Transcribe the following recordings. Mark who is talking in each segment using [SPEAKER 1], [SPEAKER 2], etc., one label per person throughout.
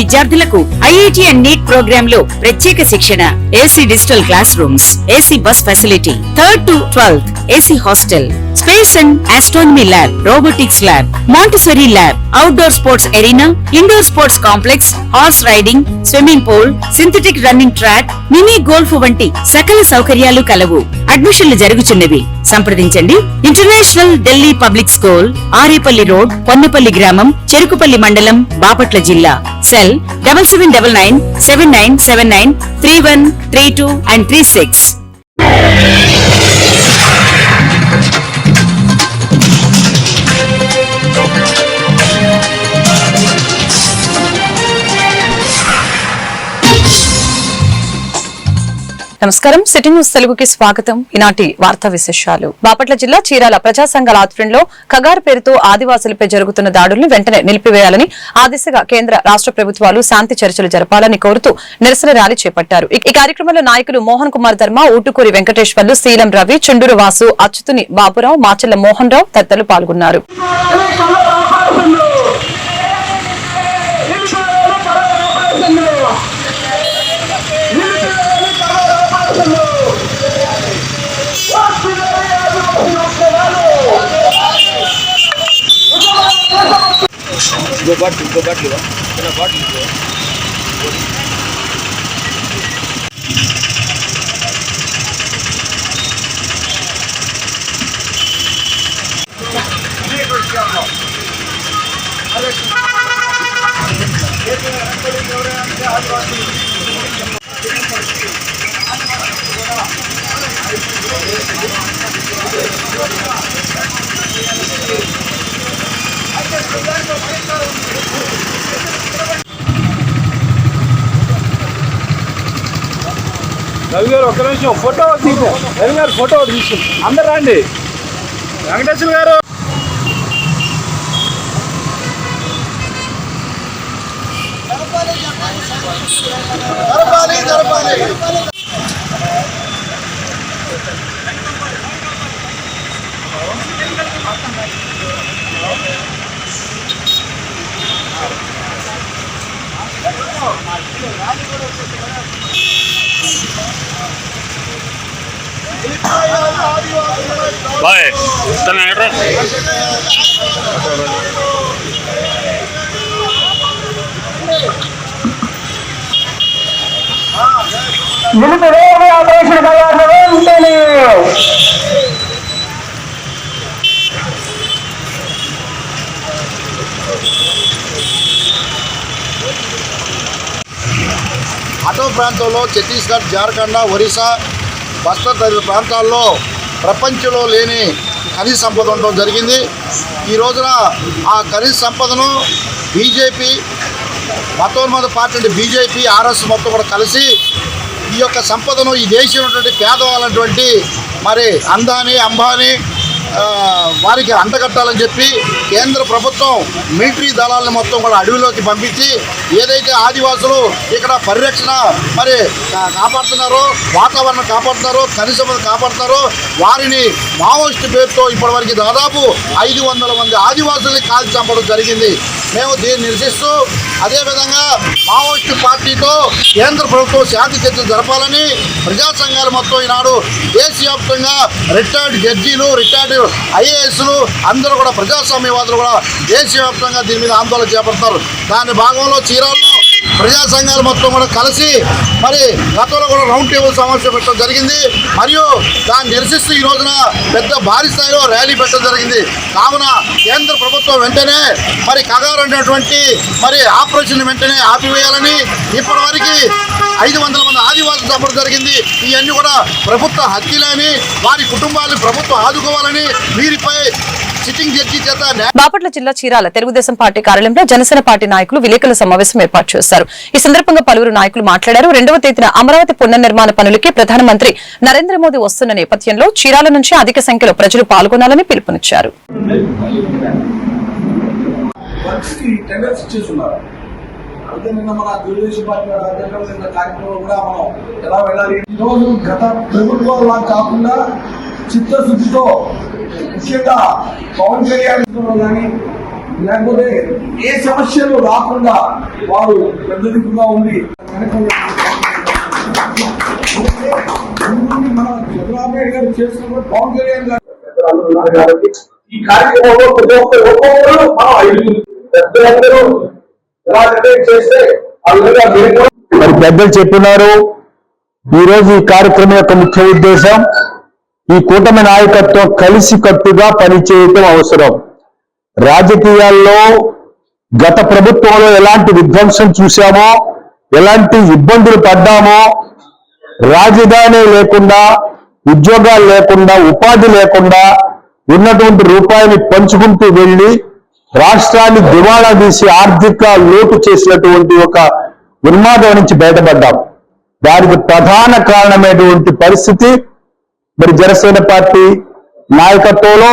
[SPEAKER 1] విద్యార్థులకు IIT and NEET ప్రోగ్రామ్లో ప్రత్యేక శిక్షణ. AC digital class rooms AC bus facility third to twelfth AC hostel space and astronomy lab robotics lab Montessori lab outdoor sports arena indoor sports complex horse riding swimming pool synthetic running track mini golf వంటి సకల సౌకర్యాలు కలవు. అడ్మిషన్లు జరుగుచున్నవి. సంప్రదించండి. International Delhi public school Arepalli road Ponnapalli గ్రామం చెరుకుపల్లి మండలం బాపట్ల జిల్లా. Cell double seven double nine seven nine seven nine three one three two and three six
[SPEAKER 2] నమస్కారం. సిటీ న్యూస్ తెలుగుకి స్వాగతం. ఈనాటి వార్తా విశేషాలు. బాపట్ల జిల్లా చీరాల ప్రజా సంఘాల ఆధ్వర్యంలో కగార్ పేరుతో ఆదివాసులపై జరుగుతున్న దాడులను వెంటనే నిలిపివేయాలని ఆ దిశగా కేంద్ర రాష్ట్ర ప్రభుత్వాలు శాంతి చర్చలు జరపాలని కోరుతూ నిరసన ర్యాలీ చేపట్టారు. ఈ- కార్యక్రమంలో నాయకులు మోహన్ కుమార్ ధర్మ ఊటుకూరి వెంకటేశ్వర్లు శీలం రవి చుండూరు వాసు అచ్యుతుని బాబురావు మాచెల్ల మోహన్ రావు తదితరులు పాల్గొన్నారు.
[SPEAKER 3] ఇంకో బాటిల్ ఇంకో బాటిల్ ఇవ్వ. చిన్న బాటిల్ ఇవ్వ. రవి గారు ఒక్క నిమిషం. ఫోటో తీసుకో. రవి గారు ఫోటో తీసు అందరు రండి. వెంకటేశ్వర గారు. Thank you.
[SPEAKER 4] బాయ్ తన అడ్రస్
[SPEAKER 5] నిలిపివేయని ఆపరేషన్ తయారు వెంటనే
[SPEAKER 6] అటో ప్రాంతంలో ఛత్తీస్గఢ్ జార్ఖండ్ ఒరిస్సా బస్తర్ తదితర ప్రాంతాల్లో ప్రపంచంలో లేని ఖనిజ సంపద ఉండడం జరిగింది. ఈ రోజున ఆ ఖనిజ సంపదను బీజేపీ మతోన్మత పార్టీ అంటే బీజేపీ ఆర్ఎస్ మొత్తం కూడా కలిసి ఈ యొక్క సంపదను ఈ దేశంలో ఉన్నటువంటి పేదవాళ్ళటువంటి మరి అందాని అంబానీ వారికి అంటగట్టాలని చెప్పి కేంద్ర ప్రభుత్వం మిలిటరీ దళాలను మొత్తం కూడా అడవిలోకి పంపించి ఏదైతే ఆదివాసులు ఇక్కడ పరిరక్షణ మరి కాపాడుతున్నారో వాతావరణం కాపాడుతున్నారో కనీసం కాపాడుతున్నారో వారిని మావోయిస్ట్ పేరుతో ఇప్పటివరకు దాదాపు ఐదు వందల మంది ఆదివాసుల్ని కాల్చి చంపడం జరిగింది. మేము దీన్ని నిరసిస్తూ అదేవిధంగా మావోయిస్టు పార్టీతో కేంద్ర ప్రభుత్వం శాంతి చర్చలు జరపాలని ప్రజా సంఘాలు మొత్తం ఈనాడు దేశవ్యాప్తంగా రిటైర్డ్ జడ్జీలు రిటైర్డ్ ఐఏఎస్లు అందరూ కూడా ప్రజాస్వామ్యవాదులు కూడా దేశవ్యాప్తంగా దీని మీద ఆందోళన చేపడతారు. దాని భాగంలో చీరాల్లో ప్రజా సంఘాలు మొత్తం కూడా కలిసి మరి గతంలో కూడా రౌండ్ టేబుల్ సమావేశం పెట్టడం జరిగింది. మరియు దాన్ని నిరసిస్తూ ఈ రోజున పెద్ద భారీ స్థాయిలో ర్యాలీ పెట్టడం జరిగింది. కావున కేంద్ర ప్రభుత్వం వెంటనే మరి కగారు అనేటువంటి మరి ఆపరేషన్ వెంటనే ఆపివేయాలని ఇప్పటి వరకు ఐదు వందల మంది ఆదివాసులు చంపడం జరిగింది. ఇవన్నీ కూడా ప్రభుత్వ హత్యలని వారి కుటుంబాలను ప్రభుత్వం ఆదుకోవాలని వీరిపై
[SPEAKER 2] బాపట్ల జిల్లా చీరాల తెలుగుదేశం పార్టీ కార్యాలయంలో జనసేన పార్టీ నాయకులు విలేకరుల సమావేశం ఏర్పాటు చేశారు. ఈ సందర్భంగా పలువురు నాయకులు మాట్లాడారు. రెండవ తేదీన అమరావతి పునర్నిర్మాణ పనులకి ప్రధానమంత్రి నరేంద్ర మోదీ వస్తున్న నేపథ్యంలో చీరాల నుంచి అధిక సంఖ్యలో ప్రజలు పాల్గొనాలని పిలుపునిచ్చారు.
[SPEAKER 7] అయితే నిన్న మన తెలుగుదేశం పార్టీ ఆధ్వర్యంలో నిన్న కార్యక్రమంలో కూడా మనం ఎలా వెళ్ళాలి? ఈ రోజు గత ప్రభుత్వాల కాకుండా చిత్తశుద్ధితో ముఖ్యంగా పవన్ కళ్యాణ్ కానీ లేకపోతే ఏ సమస్యలు రాకుండా వారు పెద్ద దిక్కుగా ఉంది మన చంద్రబాబు నాయుడు గారు చేస్తున్న పవన్ కళ్యాణ్ గారు ఈ కార్యక్రమంలో ప్రతి ఒక్క ఒక్కొక్కరు పెద్దలందరూ మరి
[SPEAKER 3] పెద్దలు చెప్పినారు ఈ రోజు ఈ కార్యక్రమం యొక్క ముఖ్య ఉద్దేశం ఈ కూటమి నాయకత్వం కలిసి కట్టుగా పనిచేయటం అవసరం. రాజకీయాల్లో గత ప్రభుత్వంలో ఎలాంటి విధ్వంసం చూశామో ఎలాంటి ఇబ్బందులు పడ్డామో రాజధాని లేకుండా ఉద్యోగాలు లేకుండా ఉపాధి లేకుండా ఉన్నటువంటి రూపాయిని పంచుకుంటూ వెళ్ళి రాష్ట్రాన్ని దివాళా తీసి ఆర్థిక లోటు చేసినటువంటి ఒక ఉన్మాదం నుంచి బయటపడ్డాం. దానికి ప్రధాన కారణమైనటువంటి పరిస్థితి మరి జనసేన పార్టీ నాయకత్వంలో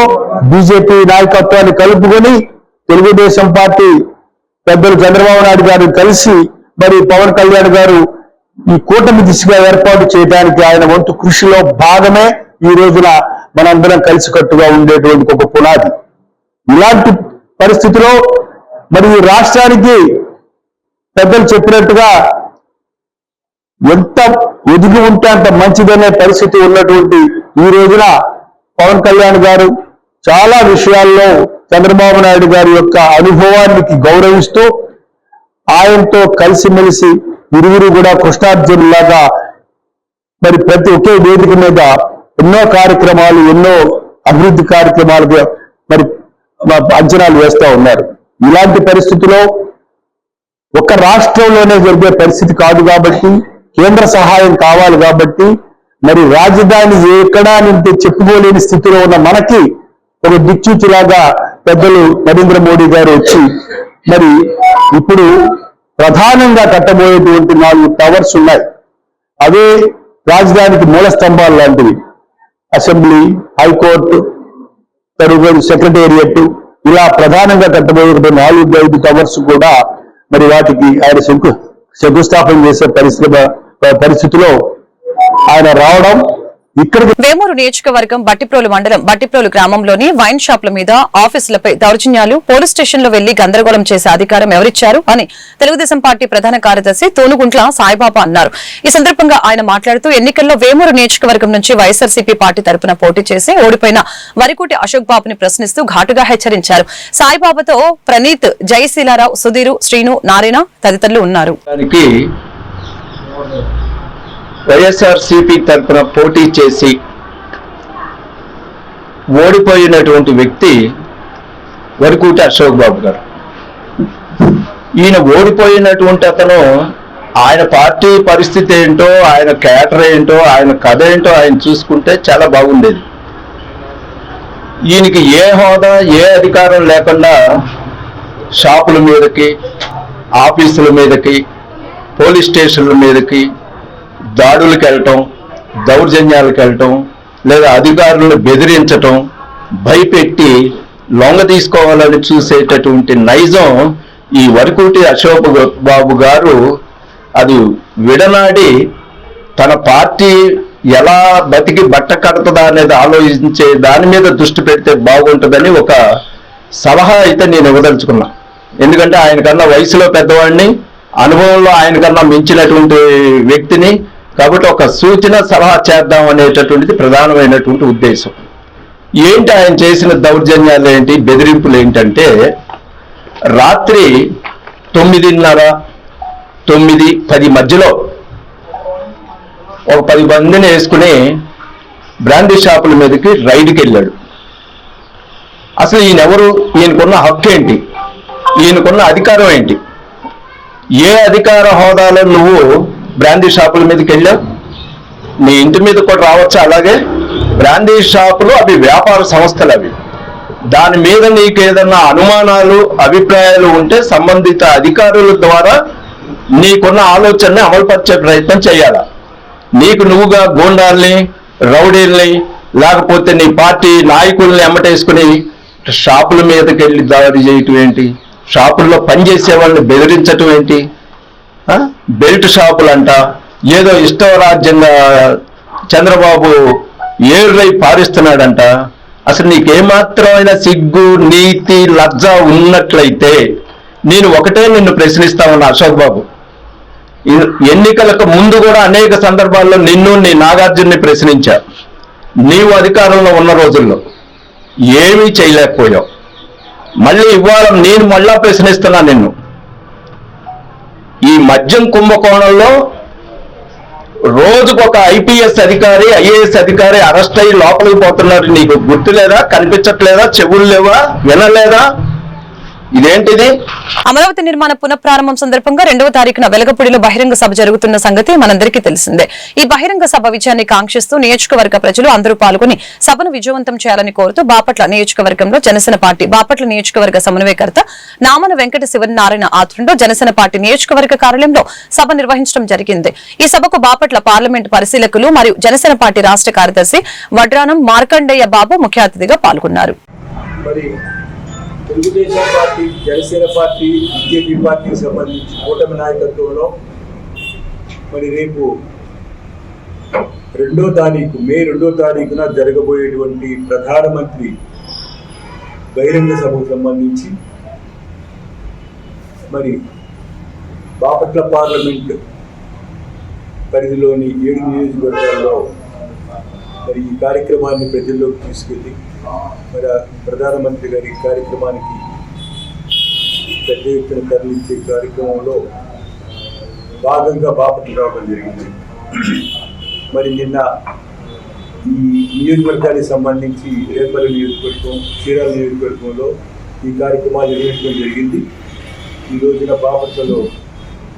[SPEAKER 3] బీజేపీ నాయకత్వాన్ని కలుపుకొని తెలుగుదేశం పార్టీ పెద్దలు చంద్రబాబు నాయుడు గారు కలిసి మరి పవన్ కళ్యాణ్ గారు ఈ కూటమి దిశగా ఏర్పాటు చేయడానికి ఆయన వంతు కృషిలో భాగమే ఈ రోజున మనందరం కలిసికట్టుగా ఉండేటువంటి ఒక పునాది. ఇలాంటి పరిస్థితిలో మరి రాష్ట్రానికి పెద్దలు చెప్పినట్టుగా ఎంత ఒదిగి ఉంటే అంత మంచిదనే పరిస్థితి ఉన్నటువంటి ఈ రోజున పవన్ కళ్యాణ్ గారు చాలా విషయాల్లో చంద్రబాబు నాయుడు గారి యొక్క అనుభవానికి గౌరవిస్తూ ఆయనతో కలిసిమెలిసి ఇరువురు కూడా కృష్ణార్జునులాగా మరి ప్రతి ఒకే వేదిక మీద ఎన్నో కార్యక్రమాలు ఎన్నో అభివృద్ధి కార్యక్రమాలు మరి అంచనాలు వేస్తా ఉన్నారు. ఇలాంటి పరిస్థితిలో ఒక రాష్ట్రంలోనే జరిగే పరిస్థితి కాదు కాబట్టి కేంద్ర సహాయం కావాలి కాబట్టి మరి రాజధాని ఎక్కడా నుండి చెప్పుకోలేని స్థితిలో ఉన్న మనకి ఒక దిక్చూచిలాగా పెద్దలు నరేంద్ర మోడీ గారు వచ్చి మరి ఇప్పుడు ప్రధానంగా కట్టబోయేటువంటి నాలుగు టవర్స్ ఉన్నాయి. అవే రాజధానికి మూల స్తంభాలు లాంటివి. అసెంబ్లీ హైకోర్టు తరువాత సెక్రటేరియట్ ఇలా ప్రధానంగా కట్టబోయే నాలుగు ఐదు టవర్స్ కూడా మరి వాటికి ఆయన శంకు శంకుస్థాపన చేసే పరిస్థితి పరిస్థితిలో ఆయన రావడం
[SPEAKER 2] వేమూరు నియోజకవర్గం బట్టిప్రోలు మండలం బట్టిప్రోలు గ్రామంలోని వైన్ షాపుల మీద ఆఫీసులపై దౌర్జన్యాలు పోలీస్ స్టేషన్లో వెళ్ళి గందరగోళం చేసే అధికారం ఎవరిచ్చారు అని తెలుగుదేశం పార్టీ ప్రధాన కార్యదర్శి తోనుగుంట్ల సాయిబాబా అన్నారు. ఈ సందర్భంగా ఆయన మాట్లాడుతూ ఎన్నికల్లో వేమూరు నియోజకవర్గం నుంచి వైఎస్ఆర్సీపీ పార్టీ తరపున పోటీ చేసి ఓడిపోయిన వరికోటి అశోక్ బాబుని ప్రశ్నిస్తూ ఘాటుగా హెచ్చరించారు. సాయిబాబాతో ప్రణీత్ జయశీలారావు సుధీరు శ్రీను నారాయణ తదితరులు ఉన్నారు.
[SPEAKER 8] వైఎస్ఆర్సిపి తరఫున పోటీ చేసి ఓడిపోయినటువంటి వ్యక్తి వరకూటి అశోక్ బాబు గారు. ఈయన ఓడిపోయినటువంటి అతను ఆయన పార్టీ పరిస్థితి ఏంటో ఆయన క్యాటర్ ఏంటో ఆయన కథ ఏంటో ఆయన చూసుకుంటే చాలా బాగుండేది. ఈయనకి ఏ హోదా ఏ అధికారం లేకుండా షాపుల మీదకి ఆఫీసుల మీదకి పోలీస్ స్టేషన్ల మీదకి దాడులకు వెళ్ళటం దౌర్జన్యాలకు వెళ్ళటం లేదా అధికారులను బెదిరించటం భయపెట్టి లొంగ తీసుకోవాలని చూసేటటువంటి నైజం ఈ వరకుటి అశోక్ బాబు గారు అది విడనాడి తన పార్టీ ఎలా బతికి బట్ట కడుతుందా అనేది ఆలోచించే దాని మీద దృష్టి పెడితే బాగుంటుందని ఒక సలహా అయితే నేను ఇవ్వదలుచుకున్నా. ఎందుకంటే ఆయన కన్నా వయసులో పెద్దవాడిని అనుభవంలో ఆయన కన్నా మించినటువంటి వ్యక్తిని కాబట్టి ఒక సూచన సలహా చేద్దాం అనేటటువంటిది ప్రధానమైనటువంటి ఉద్దేశం. ఏంటి ఆయన చేసిన దౌర్జన్యాలు ఏంటి బెదిరింపులు ఏంటంటే రాత్రి తొమ్మిదిన్నర తొమ్మిది పది మధ్యలో ఒక పది మందిని వేసుకుని బ్రాండీ షాపుల మీదకి రైడ్కి వెళ్ళాడు అసలు ఈయన ఎవరు ఈయనకున్న హక్కు ఏంటి? ఈయనకున్న అధికారం ఏంటి? ఏ అధికార హోదాలో నువ్వు బ్రాండీ షాపుల మీదకి వెళ్ళావు నీ ఇంటి మీద కూడా రావచ్చు? అలాగే బ్రాండీ షాపులు అవి వ్యాపార సంస్థలు అవి. దాని మీద నీకు ఏదన్నా అనుమానాలు అభిప్రాయాలు ఉంటే సంబంధిత అధికారుల ద్వారా నీకున్న ఆలోచనని అమలుపరిచే ప్రయత్నం చేయాలా? నీకు నువ్వుగా గూండాల్ని రౌడీల్ని లేకపోతే నీ పార్టీ నాయకుల్ని ఎమ్మటేసుకుని షాపుల మీదకి వెళ్ళి దాడి చేయటం ఏంటి? షాపుల్లో పనిచేసే వాళ్ళని బెదిరించటం ఏంటి? బెల్ట్ షాపులంట. ఏదో ఇష్టరాజ్యంగా చంద్రబాబు ఏరులై పారిస్తున్నాడంట. అసలు నీకేమాత్రమైన సిగ్గు నీతి లజ్జ ఉన్నట్లయితే నేను ఒకటే నిన్ను ప్రశ్నిస్తా ఉన్నా అశోక్ బాబు. ఎన్నికలకు ముందు కూడా అనేక సందర్భాల్లో నిన్ను నీ నాగార్జున్ని ప్రశ్నించా. నీవు అధికారంలో ఉన్న రోజుల్లో ఏమీ చేయలేకపోయావు. మళ్ళీ ఇవాళ నేను మళ్ళా ప్రశ్నిస్తున్నా నిన్ను. ఈ మద్యం కుంభకోణంలో రోజుకొక ఐపీఎస్ అధికారి ఐఏఎస్ అధికారి అరెస్ట్ అయ్యి లోపలికి పోతున్నారు. నీకు గుర్తులేదా? కనిపించట్లేదా? చెవులు లేవా? వినలేదా? ఇదేంటిది?
[SPEAKER 2] అమరావతి నిర్మాణ పునఃప్రారంభం సందర్భంగా రెండవ తారీఖున వెలగపూడిలో బహిరంగ సభ జరుగుతున్న సంగతి మనందరికీ తెలిసిందే. ఈ బహిరంగ సభ విజయాన్ని కాంక్షిస్తూ నియోజకవర్గ ప్రజలు అందరూ పాల్గొని సభను విజయవంతం చేయాలని కోరుతూ బాపట్ల నియోజకవర్గంలో జనసేన పార్టీ బాపట్ల నియోజకవర్గ సమన్వయకర్త నామన వెంకట శివనారాయణ ఆధ్వర్యంలో జనసేన పార్టీ నియోజకవర్గ కార్యాలయంలో సభ నిర్వహించడం జరిగింది. ఈ సభకు బాపట్ల పార్లమెంట్ పరిశీలకులు మరియు జనసేన పార్టీ రాష్ట్ర కార్యదర్శి వడ్రానం మార్కండేయ బాబు ముఖ్య అతిథిగా పాల్గొన్నారు.
[SPEAKER 9] Telugudesam party Janasena party BJP పార్టీకి సంబంధించి కూటమి నాయకత్వంలో మరి రేపు రెండో తారీఖు మే రెండో తారీఖున జరగబోయేటువంటి ప్రధానమంత్రి బహిరంగ సభకు సంబంధించి మరి బాపట్ల పార్లమెంట్ పరిధిలోని ఏడు నియోజకవర్గాల్లో మరి ఈ కార్యక్రమాన్ని ప్రజల్లోకి తీసుకెళ్ళి మరి ప్రధానమంత్రి గారి కార్యక్రమానికి పెద్ద ఎత్తున తరలించే కార్యక్రమంలో భాగంగా బాపట్ల రావడం జరిగింది. మరి నిన్న ఈ నియోజకవర్గానికి సంబంధించి రేపల్లి నియోజకవర్గం చీరాల నియోజకవర్గంలో ఈ కార్యక్రమాలు నిర్వహించడం జరిగింది. ఈ రోజున బాపట్లలో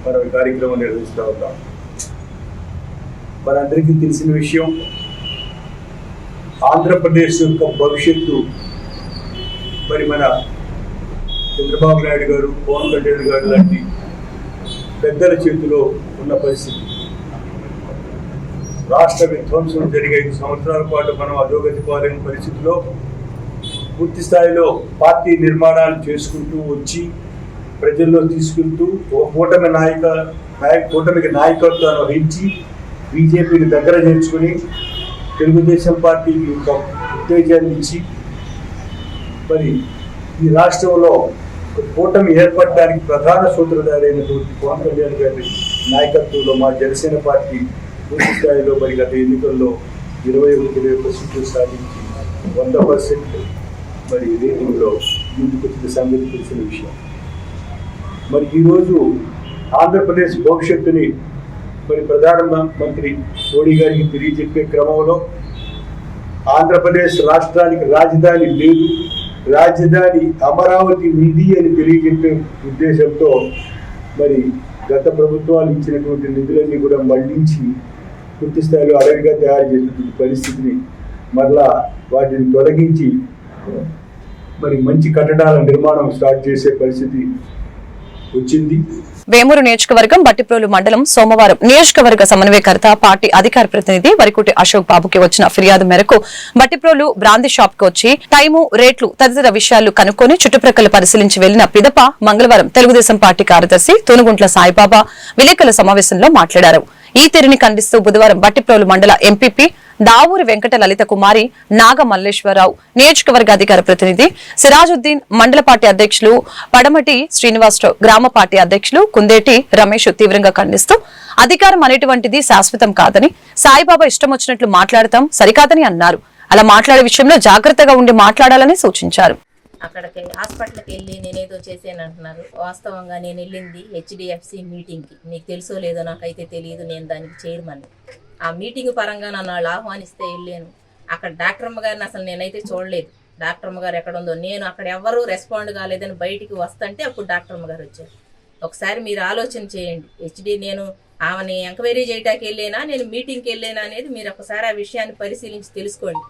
[SPEAKER 9] మనం కార్యక్రమం నిర్వహిస్తూ ఉన్నాం. మనందరికీ తెలిసిన విషయం ఆంధ్రప్రదేశ్ యొక్క భవిష్యత్తు. మరి మన చంద్రబాబు నాయుడు గారు పవన్ కళ్యాణ్ గారు లాంటి పెద్దల చేతిలో ఉన్న పరిస్థితి. రాష్ట్ర విధ్వంసం జరిగే ఐదు సంవత్సరాల పాటు మనం అధోగతి పాలైన పరిస్థితిలో పూర్తి స్థాయిలో పార్టీ నిర్మాణాలు చేసుకుంటూ వచ్చి ప్రజల్లో తీసుకుంటూ కూటమి నాయక నాయక కూటమికి నాయకత్వాన్ని వహించి బీజేపీని దగ్గర చేర్చుకుని తెలుగుదేశం పార్టీకి ఒక ఉత్తేజాన్ని ఇచ్చి మరి ఈ రాష్ట్రంలో కూటమి ఏర్పడడానికి ప్రధాన సూత్రధారైనటువంటి పవన్ కళ్యాణ్ గారి నాయకత్వంలో మా జనసేన పార్టీ పూర్తి స్థాయిలో మరి గత ఎన్నికల్లో ఇరవై ఒకటి ఇరవై ఒక్క సీట్లు సాధించి వంద పర్సెంట్ మరి రేటింగ్లో ముందుకొచ్చిన సంగతి తెలిసిన విషయం. మరి ఈరోజు ఆంధ్రప్రదేశ్ భవిష్యత్తుని మరి ప్రధానమంత్రి మోడీ గారికి తెలియజెప్పే క్రమంలో ఆంధ్రప్రదేశ్ రాష్ట్రానికి రాజధాని లేదు రాజధాని అమరావతి నిధి అని తెలియజెప్పే ఉద్దేశంతో మరి గత ప్రభుత్వాలు ఇచ్చినటువంటి నిధులన్నీ కూడా మళ్ళించి పూర్తి స్థాయిలో అడవిగా తయారు చేసినటువంటి పరిస్థితిని మరలా వాటిని తొలగించి మరి మంచి కట్టడాల నిర్మాణం స్టార్ట్ చేసే పరిస్థితి వచ్చింది.
[SPEAKER 2] వేమూరు నియోజకవర్గం బట్టిప్రోలు మండలం సోమవారం. నియోజకవర్గ సమన్వయకర్త పార్టీ అధికార ప్రతినిధి వరికుటి అశోక్ బాబుకి వచ్చిన ఫిర్యాదు మేరకు బట్టిప్రోలు బ్రాందీ షాప్కు వచ్చి టైము రేట్లు తదితర విషయాలు కనుక్కొని చుట్టుప్రక్కల పరిశీలించి వెళ్ళిన పిదప మంగళవారం తెలుగుదేశం పార్టీ కార్యదర్శి తూనుగుంట్ల సాయిబాబా విలేకరుల సమావేశంలో మాట్లాడారు. ఈ తీరుని ఖండిస్తూ బుధవారం బట్టిప్రోలు మండల ఎంపీపీ దావూరి వెంకట లలిత కుమారి నాగమల్లేశ్వరరావు నియోజకవర్గ అధికార ప్రతినిధి సిరాజుద్దీన్ మండల పార్టీ అధ్యక్షులు పడమటి శ్రీనివాసరావు గ్రామ పార్టీ అధ్యక్షులు కుందేటి రమేష్ తీవ్రంగా ఖండిస్తూ అధికారం అనేటువంటిది శాశ్వతం కాదని సాయిబాబా ఇష్టం వచ్చినట్లు మాట్లాడతాం సరికాదని అన్నారు. అలా మాట్లాడే విషయంలో జాగ్రత్తగా ఉండి మాట్లాడాలని సూచించారు.
[SPEAKER 10] అక్కడికి హాస్పిటల్కి వెళ్ళి నేనేదో చేశాను అంటున్నారు. వాస్తవంగా నేను వెళ్ళింది హెచ్డిఎఫ్సి మీటింగ్కి. నీకు తెలుసో లేదో నాకైతే తెలియదు నేను దానికి చైర్మన్ ఆ మీటింగ్ పరంగా నన్ను వాళ్ళు ఆహ్వానిస్తే వెళ్ళాను. అక్కడ డాక్టర్ అమ్మగారిని అసలు నేనైతే చూడలేదు. డాక్టర్ అమ్మగారు ఎక్కడ ఉందో నేను అక్కడ ఎవరు రెస్పాండ్ కాలేదని బయటికి వస్తుంటే అప్పుడు డాక్టర్ అమ్మ గారు వచ్చారు. ఒకసారి మీరు ఆలోచన చేయండి. హెచ్డి నేను ఆమెని ఎంక్వైరీ చేయడానికి వెళ్ళేనా నేను మీటింగ్కి వెళ్ళేనా అనేది మీరు ఒకసారి ఆ విషయాన్ని పరిశీలించి తెలుసుకోండి.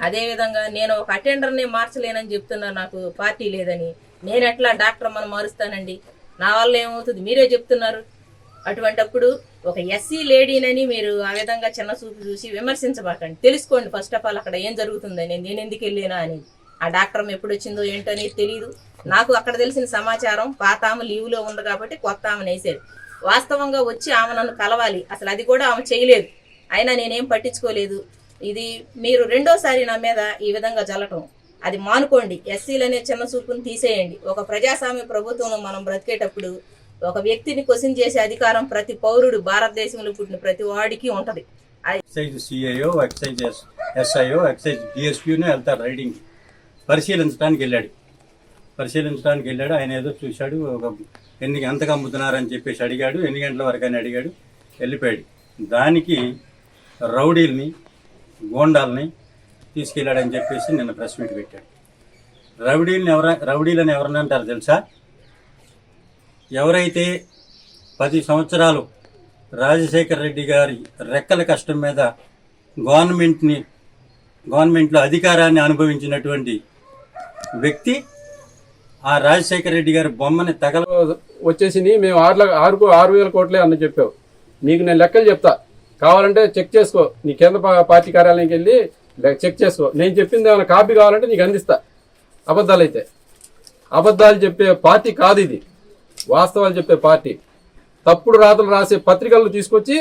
[SPEAKER 10] అదేవిధంగా నేను ఒక అటెండర్ని మార్చలేనని చెప్తున్నా నాకు పార్టీ లేదని. నేను ఎట్లా డాక్టర్ మనం మారుస్తానండి? నా వల్ల ఏమవుతుంది? మీరే చెప్తున్నారు. అటువంటప్పుడు ఒక ఎస్సీ లేడీనని మీరు ఆ విధంగా చిన్న చూపు చూసి విమర్శించబాకండి. తెలుసుకోండి ఫస్ట్ ఆఫ్ ఆల్ అక్కడ ఏం జరుగుతుందని నేను ఎందుకు వెళ్ళినా అని. ఆ డాక్టర్ ఎప్పుడు వచ్చిందో ఏంటో అనేది తెలియదు నాకు అక్కడ తెలిసిన సమాచారం పాత ఆమె లీవ్లో ఉంది కాబట్టి కొత్త ఆమెను వేసేది వాస్తవంగా వచ్చి ఆమె నన్ను కలవాలి. అసలు అది కూడా ఆమె చేయలేదు. అయినా నేనేం పట్టించుకోలేదు. ఇది మీరు రెండోసారి నా మీద ఈ విధంగా జల్లటం. అది మానుకోండి. ఎస్సీలనే చిన్న చూపును తీసేయండి. ఒక ప్రజాస్వామ్య ప్రభుత్వం మనం బ్రతికేటప్పుడు ఒక వ్యక్తిని క్వశ్చన్ చేసే అధికారం ప్రతి పౌరుడు భారతదేశంలో పుట్టిన ప్రతి వాడికి ఉంటది. అది
[SPEAKER 11] excise CIO excise SIO excise డిఎస్పీనే వెళ్తారు పరిశీలించడానికి వెళ్ళాడు. పరిశీలించడానికి వెళ్ళాడు. ఆయన ఏదో చూశాడు ఒక ఎన్ని ఎంతకు అమ్ముతున్నారని చెప్పేసి అడిగాడు ఎన్ని గంటల వరకు అని అడిగాడు వెళ్ళిపోయాడు. దానికి రౌడీల్ని గోండాల్ని తీసుకెళ్ళాడని చెప్పేసి నిన్న ప్రెస్ మీట్ పెట్టాడు. రౌడీల్ని ఎవర రౌడీలని ఎవరని అంటారు తెలుసా? ఎవరైతే పది సంవత్సరాలు రాజశేఖర రెడ్డి గారి రెక్కల కష్టం మీద గవర్నమెంట్ని గవర్నమెంట్లో అధికారాన్ని అనుభవించినటువంటి వ్యక్తి ఆ రాజశేఖర రెడ్డి గారి బొమ్మని తగల
[SPEAKER 12] వచ్చేసి మేము ఆరు ఆరుకు ఆరు వేల కోట్లే అన్న చెప్పావు. నీకు నేను లెక్కలు చెప్తా. కావాలంటే చెక్ చేసుకో. నీ కేంద్ర పార్టీ కార్యాలయంకి వెళ్ళి చెక్ చేసుకో. నేను చెప్పింది ఏమైనా కాపీ కావాలంటే నీకు అందిస్తా. అబద్ధాలు అయితే అబద్ధాలు చెప్పే పార్టీ కాదు ఇది. వాస్తవాలు చెప్పే పార్టీ. తప్పుడు రాతలు రాసే పత్రికలను తీసుకొచ్చి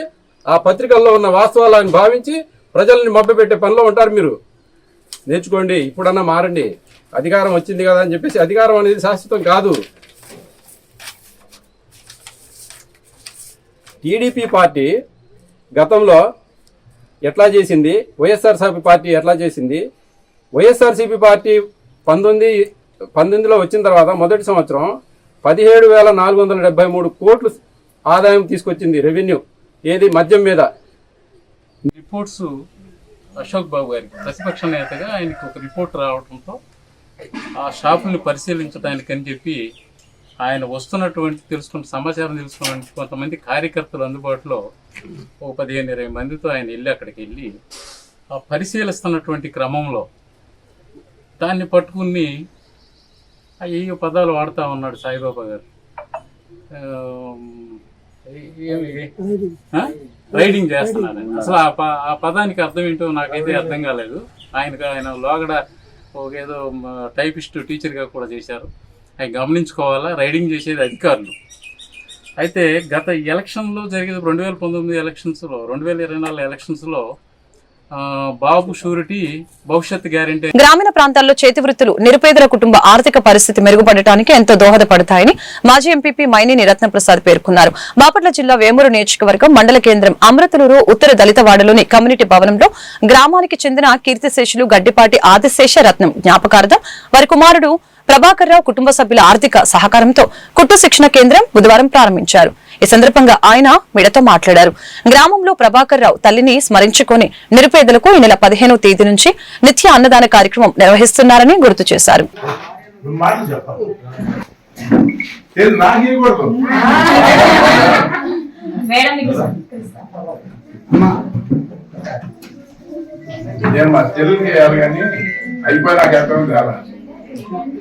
[SPEAKER 12] ఆ పత్రికల్లో ఉన్న వాస్తవాలను భావించి ప్రజల్ని మభ్యపెట్టే పనిలో ఉంటారు మీరు. నేర్చుకోండి ఇప్పుడన్నా మారండి. అధికారం వచ్చింది కదా అని చెప్పేసి అధికారం అనేది శాశ్వతం కాదు. టీడీపీ పార్టీ గతంలో ఎట్లా చేసింది? వైఎస్ఆర్సీపీ పార్టీ ఎట్లా చేసింది? వైఎస్ఆర్సీపీ పార్టీ పంతొమ్మిది పంతొమ్మిదిలో వచ్చిన తర్వాత మొదటి సంవత్సరం పదిహేడు వేల నాలుగు వందల డెబ్బై మూడు కోట్లు ఆదాయం తీసుకొచ్చింది రెవెన్యూ. ఏది? మద్యం మీద.
[SPEAKER 13] రిపోర్ట్స్ అశోక్ బాబు గారికి. ప్రతిపక్ష నేతగా ఆయనకు ఒక రిపోర్ట్ రావడంతో ఆ షాపుల్ని పరిశీలించడానికి అని చెప్పి ఆయన వస్తున్నటువంటి తెలుసుకున్న సమాచారం తెలుసుకున్నటువంటి కొంతమంది కార్యకర్తలు అందుబాటులో ఒక పదిహేను ఇరవై మందితో ఆయన వెళ్ళి అక్కడికి వెళ్ళి ఆ పరిశీలిస్తున్నటువంటి క్రమంలో దాన్ని పట్టుకుని ఈ పదాలు వాడుతూ ఉన్నాడు సాయిబాబా గారు. రైడింగ్ చేస్తున్నాను అసలు ఆ ప- ఆ పదానికి అర్థం ఏంటో నాకైతే అర్థం కాలేదు. ఆయనకు ఆయన లోగడ ఒక ఏదో టైపిస్ట్ టీచర్గా కూడా చేశారు. ఆయన గమనించుకోవాలా? రైడింగ్ చేసేది అధికారులు. అయితే గత ఎలక్షన్లో జరిగేది రెండు వేల పంతొమ్మిది ఎలక్షన్స్లో రెండు వేల ఇరవై నాలుగు ఎలక్షన్స్లో బాబు షూరిటీ భవిష్యత్ గ్యారంటీ.
[SPEAKER 2] గ్రామీణ ప్రాంతాల్లో చేతి వృత్తులు నిరుపేదల కుటుంబ ఆర్థిక పరిస్థితి మెరుగుపడటానికి ఎంతో దోహదపడతాయని మాజీ ఎంపీపీ మైనేని రత్నప్రసాద్ పేర్కొన్నారు. బాపట్ల జిల్లా వేమూరు నియోజకవర్గం మండల కేంద్రం అమృతలూరు ఉత్తర దళితవాడలోని కమ్యూనిటీ భవనంలో గ్రామానికి చెందిన కీర్తిశేషులు గడ్డిపాటి ఆదిశేష రత్నం జ్ఞాపకార్థం వారి కుమారుడు ప్రభాకర్ రావు కుటుంబ సభ్యుల ఆర్థిక సహకారంతో కుట్టు శిక్షణ కేంద్రం బుధవారం ప్రారంభించారు. ఈ సందర్భంగా ఆయన మీడతో మాట్లాడారు. గ్రామంలో ప్రభాకర్ రావు తల్లిని స్మరించుకుని నిరుపేదలకు ఈ నెల పదిహేనో తేదీ నుంచి నిత్య అన్నదాన కార్యక్రమం నిర్వహిస్తున్నారని గుర్తు చేశారు.
[SPEAKER 3] అయిపోయి నాకు చేయాలి కానీ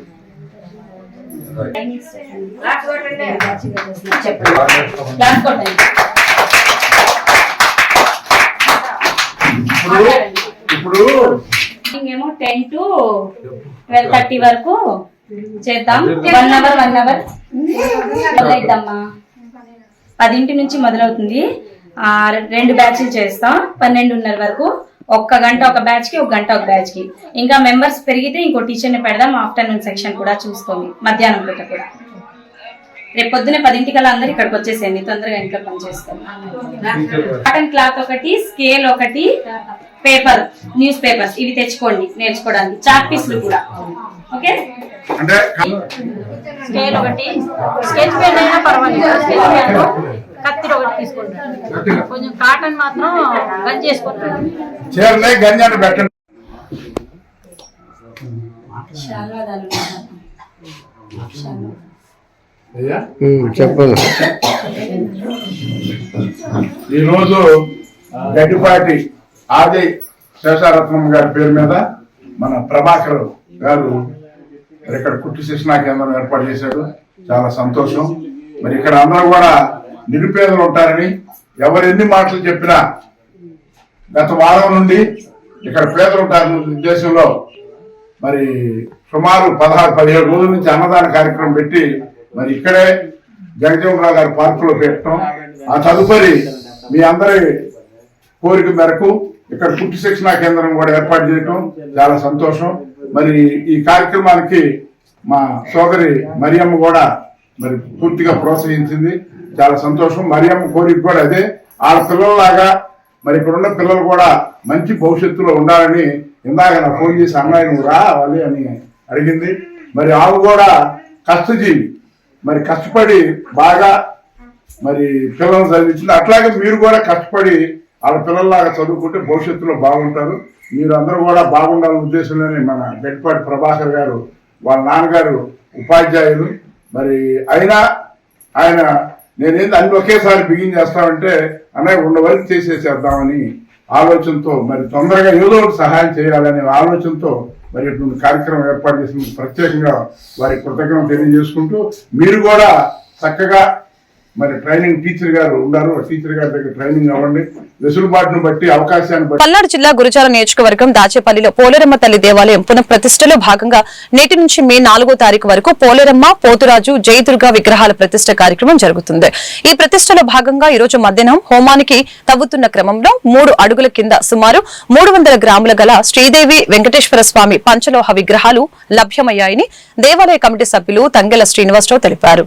[SPEAKER 3] చెప్పండి ఇప్పుడు
[SPEAKER 5] ఏమో టెన్ టు ట్వెల్వ్ థర్టీ వరకు చేద్దాం. వన్ అవర్ వన్ అవర్ మొదలైద్దమ్మా. పదింటి నుంచి మొదలవుతుంది. రెండు బ్యాచ్లు చేస్తాం. పన్నెండున్నర వరకు. ఒక్క గంట ఒక బ్యాచ్కి ఒక గంట ఒక బ్యాచ్కి. ఇంకా మెంబర్స్ పెరిగితే ఇంకో టీచర్ని పెడదాం ఆఫ్టర్నూన్ సెక్షన్ కూడా చూసుకోండి మధ్యాహ్నం పూట కూడా. రేపు పొద్దునే పదింటికల్లా అందరు ఇక్కడికి వచ్చేసేయండి తొందరగా ఇంట్లో పని చేసుకోండి. కాటన్ క్లాత్ ఒకటి స్కేల్ ఒకటి పేపర్ న్యూస్ పేపర్స్ ఇవి తెచ్చుకోండి నేర్చుకోవడానికి. చాక్ పీస్లు కూడా. ఓకే
[SPEAKER 3] అంటే
[SPEAKER 5] స్కేల్ ఒకటి. స్కెచ్ పెన్ అయినా పర్వాలేదు. స్కెచ్ పెన్ కత్తి ఒకటి తీసుకుంటాను కొంచెం కాటన్ మాత్రం
[SPEAKER 3] చీరలే గంజాన్ని పెట్టండి.
[SPEAKER 8] చెప్పండి.
[SPEAKER 3] ఈరోజు గడ్డిపాటి ఆది శేషారత్నం గారి పేరు మీద
[SPEAKER 7] మన ప్రభాకర్ గారు ఇక్కడ కుట్టు శిక్షణా కేంద్రం ఏర్పాటు చేశాడు. చాలా సంతోషం. మరి ఇక్కడ అందరూ కూడా నిరుపేదలు ఉంటారని ఎవరు ఎన్ని మాటలు చెప్పినా గత వారం నుండి ఇక్కడ పేదలు ఉంటారని ఉద్దేశంలో మరి సుమారు పదహారు పదిహేడు రోజుల నుంచి అన్నదాన కార్యక్రమం పెట్టి మరి ఇక్కడే జగజీవనరావు గారి పార్కులో పెట్టడం. ఆ తదుపరి మీ అందరి కోరిక మేరకు ఇక్కడ పుట్టి శిక్షణా కేంద్రం కూడా ఏర్పాటు చేయటం చాలా సంతోషం. మరి ఈ కార్యక్రమానికి మా సోదరి మరియమ్మ కూడా మరి పూర్తిగా ప్రోత్సహించింది. చాలా సంతోషం. మరియమ్మ కోరిక కూడా అదే. వాళ్ళ పిల్లల్లాగా మరి ఇక్కడున్న పిల్లలు కూడా మంచి భవిష్యత్తులో ఉండాలని ఇందాక నా ఫోన్ చేసి అమ్మాయి నువ్వు రావాలి అని అడిగింది. మరి ఆవు కూడా కష్టజీవి. మరి కష్టపడి బాగా మరి పిల్లలు చదివించింది. అట్లాగే మీరు కూడా కష్టపడి వాళ్ళ పిల్లల్లాగా చదువుకుంటే భవిష్యత్తులో బాగుంటారు. మీరు అందరూ కూడా బాగుండాలనే ఉద్దేశంలోనే మన గట్టిపాటి ప్రభాకర్ గారు వాళ్ళ నాన్నగారు ఉపాధ్యాయులు. మరి అయినా ఆయన నేనేంది అన్ని ఒకేసారి బిగిన్ చేస్తామంటే అన్నయ్య ఉన్న వరకు చేసేసేద్దామని ఆలోచనతో మరి తొందరగా ఏదో ఒకటి సహాయం చేయాలనే ఆలోచనతో మరి ఇటువంటి కార్యక్రమం ఏర్పాటు చేసిన ప్రత్యేకంగా వారి కృతజ్ఞత తెలియజేసుకుంటూ మీరు కూడా చక్కగా మరి ట్రైనింగ్ టీచర్ గారు ఉన్నారు. టీచర్ గారి దగ్గర ట్రైనింగ్ అవ్వండి. వెసులుబాటును బట్టి అవకాశాన్ని బట్టి.
[SPEAKER 2] పల్నాడు జిల్లా గురుచాల నియోజకవర్గం దాచేపల్లిలో పోలేరమ్మ తల్లి దేవాలయం పునఃప్రతిష్టలో భాగంగా నేటి నుంచి మే నాలుగో తారీఖు వరకు పోలేరమ్మ పోతురాజు జయదుర్గ విగ్రహాల ప్రతిష్ట కార్యక్రమం జరుగుతుంది. ఈ ప్రతిష్టలో భాగంగా ఈ రోజు మధ్యాహ్నం హోమానికి తవ్వుతున్న క్రమంలో మూడు అడుగుల కింద సుమారు మూడు వందల గ్రాముల గల శ్రీదేవి వెంకటేశ్వర స్వామి పంచలోహ విగ్రహాలు లభ్యమయ్యాయని దేవాలయ కమిటీ సభ్యులు తంగెల శ్రీనివాసరావు తెలిపారు.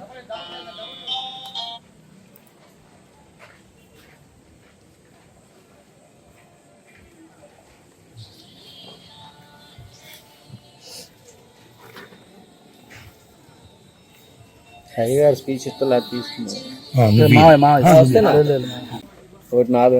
[SPEAKER 8] హరిగారు స్పీచ్ ఇస్తే అది తీసుకున్నాం. ఒకటి నాలుగు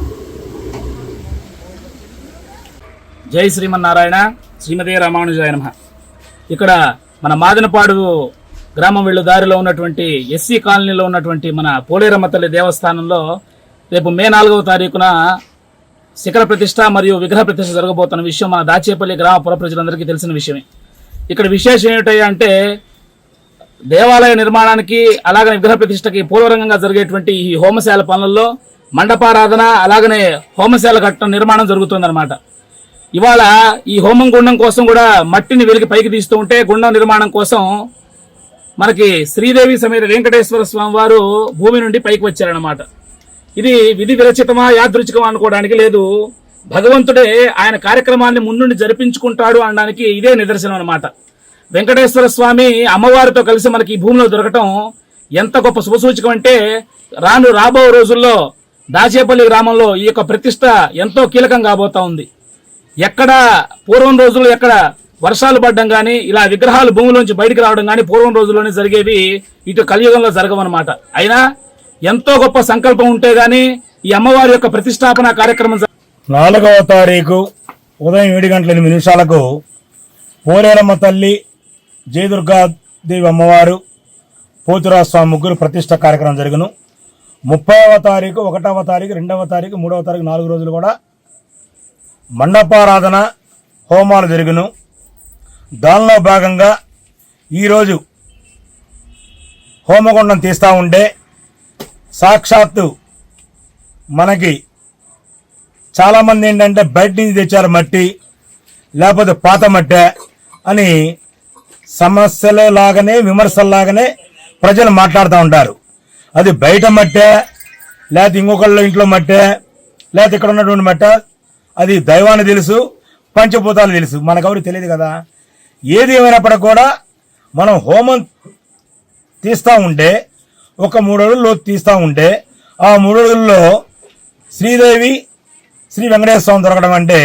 [SPEAKER 14] జై శ్రీమన్నారాయణ శ్రీమదే రామానుజాయ నమ. ఇక్కడ మన మాదనపాడు గ్రామం వెళ్ళు దారిలో ఉన్నటువంటి ఎస్సీ కాలనీలో ఉన్నటువంటి మన పోలేరమ్మ తల్లి దేవస్థానంలో రేపు మే నాలుగవ తారీఖున శిఖర ప్రతిష్ట మరియు విగ్రహ ప్రతిష్ట జరగబోతున్న విషయం మన దాచేపల్లి గ్రామ పుర ప్రజలందరికీ తెలిసిన విషయమే. ఇక్కడ విశేషం ఏమిటయ్యా అంటే దేవాలయ నిర్మాణానికి అలాగనే విగ్రహ ప్రతిష్టకి పూర్వరంగంగా జరిగేటువంటి ఈ హోమశాల పనులలో మండపారాధన అలాగనే హోమశాల కట్టడం నిర్మాణం జరుగుతుందన్నమాట. ఇవాళ ఈ హోమం గుండం కోసం కూడా మట్టిని వెలికి పైకి తీస్తూ ఉంటే గుండం నిర్మాణం కోసం మనకి శ్రీదేవి సమేత వెంకటేశ్వర స్వామి వారు భూమి నుండి పైకి వచ్చారన్నమాట. ఇది విధి విరచితమా యాదృచ్ఛికమా అనుకోవడానికి లేదు. భగవంతుడే ఆయన కార్యక్రమాన్ని ముందుండి జరిపించుకుంటాడు అనడానికి ఇదే నిదర్శనం అనమాట వెంకటేశ్వర స్వామి అమ్మవారితో కలిసి మనకి ఈ భూమిలో దొరకటం ఎంత గొప్ప శుభసూచకం అంటే రాను రాబో రోజుల్లో దాచేపల్లి గ్రామంలో ఈ యొక్క ప్రతిష్ట ఎంతో కీలకం కాబోతా ఉంది. ఎక్కడ పూర్వం రోజుల్లో ఎక్కడ వర్షాలు పడడం కానీ ఇలా విగ్రహాలు భూమిలోంచి బయటికి రావడం కానీ పూర్వం రోజుల్లోనే జరిగేవి ఇటు కలియుగంలో జరగవన్నమాట. అయినా ఎంతో గొప్ప సంకల్పం ఉంటే గాని ఈ అమ్మవారి యొక్క ప్రతిష్టాపన కార్యక్రమం
[SPEAKER 15] నాలుగవ తారీఖు ఉదయం ఏడు గంటల ఎనిమిది నిమిషాలకు పోలేరమ్మ తల్లి జయదుర్గాదేవి అమ్మవారు పోతురాజు స్వామి ముగ్గురు ప్రతిష్ట కార్యక్రమం జరుగును. ముప్పైవ తారీఖు ఒకటవ తారీఖు రెండవ తారీఖు మూడవ తారీఖు నాలుగు రోజులు కూడా మండపారాధన హోమాలు జరుగును. దానిలో భాగంగా ఈరోజు హోమగుండం తీస్తూ ఉంటే సాక్షాత్తు మనకి చాలామంది ఏంటంటే బయట నుంచి తెచ్చారు మట్టి లేకపోతే పాత మట్టే అని సమస్యలు లాగానే విమర్శల్లాగానే ప్రజలు మాట్లాడుతూ ఉంటారు. అది బయట మట్టే లేకపోతే ఇంకొకళ్ళ ఇంట్లో మట్టే లేకపోతే ఇక్కడ ఉన్నటువంటి మట్టే అది దైవాన్ని తెలుసు పంచభూతాలు తెలుసు. మనకెవరు తెలియదు కదా? ఏది ఏమైనప్పటికీ కూడా మనం హోమం తీస్తూ ఉంటే ఒక మూడు అడుగుల్లో తీస్తూ ఉంటే ఆ మూడు అడుగుల్లో శ్రీదేవి శ్రీ వెంకటేశ్వర స్వామి దొరకడం అంటే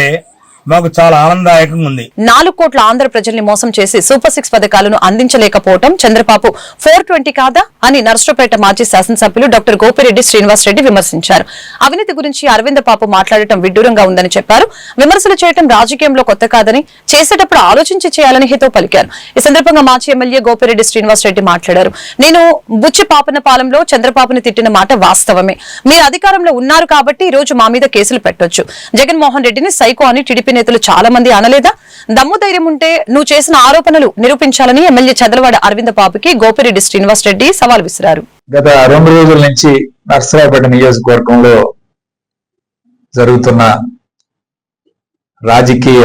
[SPEAKER 15] మాకు చాలా ఆనందదాయకంగా ఉంది.
[SPEAKER 2] నాలుగు కోట్ల ఆంధ్ర ప్రజల్ని మోసం చేసి సూపర్ సిక్స్ పథకాలను అందించలేకపోవటం చంద్రబాబు ఫోర్ ట్వంటీ కాదా అని నర్సరావుపేట మాజీ శాసనసభ్యులు డాక్టర్ గోపిరెడ్డి శ్రీనివాస్ రెడ్డి విమర్శించారు. అవినీతి గురించి అరవింద పాపు మాట్లాడటం విడ్డూరంగా ఉందని చెప్పారు. విమర్శలు చేయటం రాజకీయంలో కొత్త కాదని చేసేటప్పుడు ఆలోచించి చేయాలని హితో పలికారు. ఈ సందర్భంగా మాజీ ఎమ్మెల్యే గోపిరెడ్డి శ్రీనివాస్ రెడ్డి మాట్లాడారు. నేను బుచ్చి పాపన పాలెంలో చంద్రబాబుని తిట్టిన మాట వాస్తవమే. మీరు అధికారంలో ఉన్నారు కాబట్టి ఈ రోజు మా మీద కేసులు పెట్టొచ్చు. జగన్మోహన్ రెడ్డిని సైకో అని టీడీపీ నేతలు చాలా మంది అనలేదా? దమ్ము ధైర్యం ఉంటే నువ్వు చేసిన ఆరోపణలు నిరూపించాలని ఎమ్మెల్యే చదలవాడ అరవింద బాబుకి గోపిరెడ్డి శ్రీనివాస్ రెడ్డి సవాల్ విసిరారు.
[SPEAKER 16] గత రెండు రోజుల నుంచి నర్సరావుపేట నియోజకవర్గంలో జరుగుతున్న రాజకీయ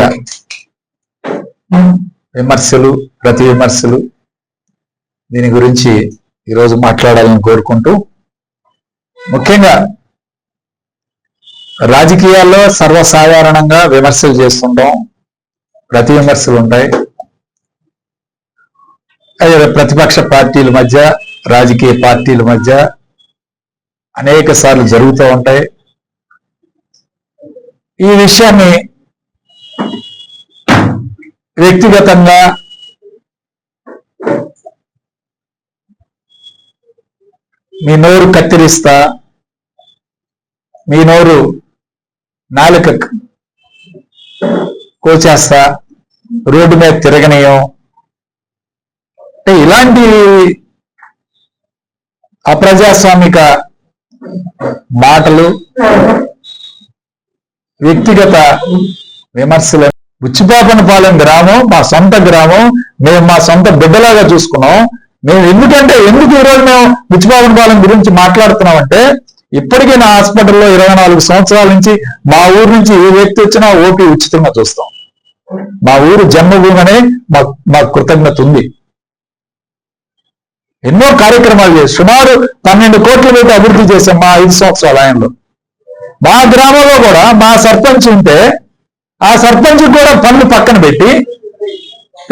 [SPEAKER 16] విమర్శలు ప్రతి విమర్శలు దీని గురించి ఈరోజు మాట్లాడాలని కోరుకుంటూ ముఖ్యంగా రాజకీయాల్లో సర్వసాధారణంగా విమర్శలు చేస్తుంటాం. ప్రతి విమర్శలు ఉంటాయి. అదే ప్రతిపక్ష పార్టీల మధ్య రాజకీయ పార్టీల మధ్య అనేక సార్లు జరుగుతూ ఉంటాయి. ఈ విషయాన్ని వ్యక్తిగతంగా మీ నోరు కత్తిరిస్తా మీ నోరు నాలుక కోచేస్తా రోడ్డు మీద తిరగనీయం అంటే ఇలాంటి అప్రజాస్వామిక మాటలు వ్యక్తిగత విమర్శలు. బుచ్చిపాపనపాలెం గ్రామం మా సొంత గ్రామం మేము మా సొంత బిడ్డలాగా చూసుకున్నాం. మేము ఎందుకంటే ఎందుకు ఈరోజు మేము బుచ్చిపాపనపాలెం గురించి మాట్లాడుతున్నామంటే ఇప్పటికీ నా హాస్పిటల్లో ఇరవై నాలుగు సంవత్సరాల నుంచి మా ఊరు నుంచి ఏ వ్యక్తి వచ్చినా ఓపీ ఉచితంగా చూస్తాం. మా ఊరు జన్మభూమి అనే మా మాకు కృతజ్ఞత ఉంది. ఎన్నో కార్యక్రమాలు చేసి సుమారు పన్నెండు కోట్ల పెట్టి అభివృద్ధి చేశాం మా ఐదు సంవత్సరాల ఆయనలో. మా గ్రామంలో కూడా మా సర్పంచ్ ఉంటే ఆ సర్పంచ్ కూడా పనులు పక్కన పెట్టి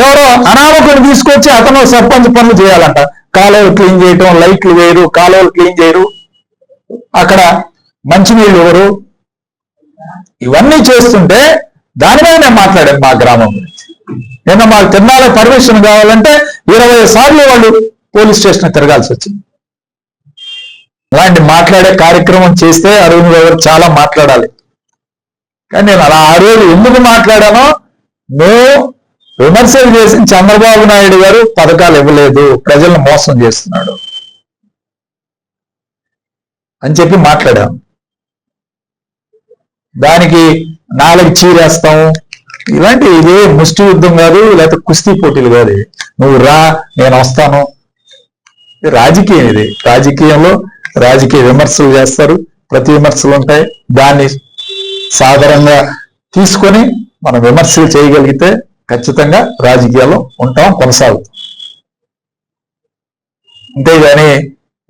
[SPEAKER 16] ఎవరో అనామకుని తీసుకొచ్చి అతను సర్పంచ్ పనులు చేయాలంట. కాలువలు క్లీన్ చేయటం లైట్లు వేయరు కాలువలు క్లీన్ చేయరు. అక్కడ మంచినీళ్ళు ఎవరు? ఇవన్నీ చేస్తుంటే దానిపైన నేను మాట్లాడాను మా గ్రామం గురించి. నిన్న మాకు తిరునాళ్ళ పర్మిషన్ కావాలంటే ఇరవై సార్లు వాళ్ళు పోలీస్ స్టేషన్ తిరగాల్సి వచ్చింది. అలాంటి మాట్లాడే కార్యక్రమం చేస్తే అరుణ్ గారు చాలా మాట్లాడాలి. కానీ నేను అలా ఆ రోజు ఎందుకు మాట్లాడానో మేము విమర్శలు చేసిన చంద్రబాబు నాయుడు గారు పథకాలు ఇవ్వలేదు ప్రజలను మోసం చేస్తున్నాడు. అని చెప్పి మాట్లాడాం. దానికి నాలుగు చీరేస్తాం ఇలాంటి ఇదే ముష్టి యుద్ధం కాదు లేకపోతే కుస్తీ పోటీలు కాదు. నువ్వు రా నేను వస్తాను. రాజకీయం ఇది. రాజకీయంలో రాజకీయ విమర్శలు చేస్తారు. ప్రతి విమర్శలు ఉంటాయి. దాన్ని సాధారణంగా తీసుకొని మనం విమర్శలు చేయగలిగితే ఖచ్చితంగా రాజకీయాల్లో ఉంటాం కొనసాగుతాం. అంతేగాని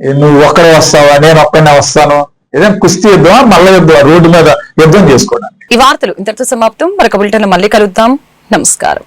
[SPEAKER 16] నువ్వు ఒక్కడే వస్తావా? నేను ఒక్కడే వస్తాను? ఏదైనా కుస్తీ యుద్ధమా? మల్ల యుద్ధమా? రోడ్డు మీద యుద్ధం చేసుకోవడానికి.
[SPEAKER 2] ఈ వార్తలు ఇంతటితో సమాప్తం. మరొక బులెటిన్ మళ్ళీ కలుద్దాం. నమస్కారం.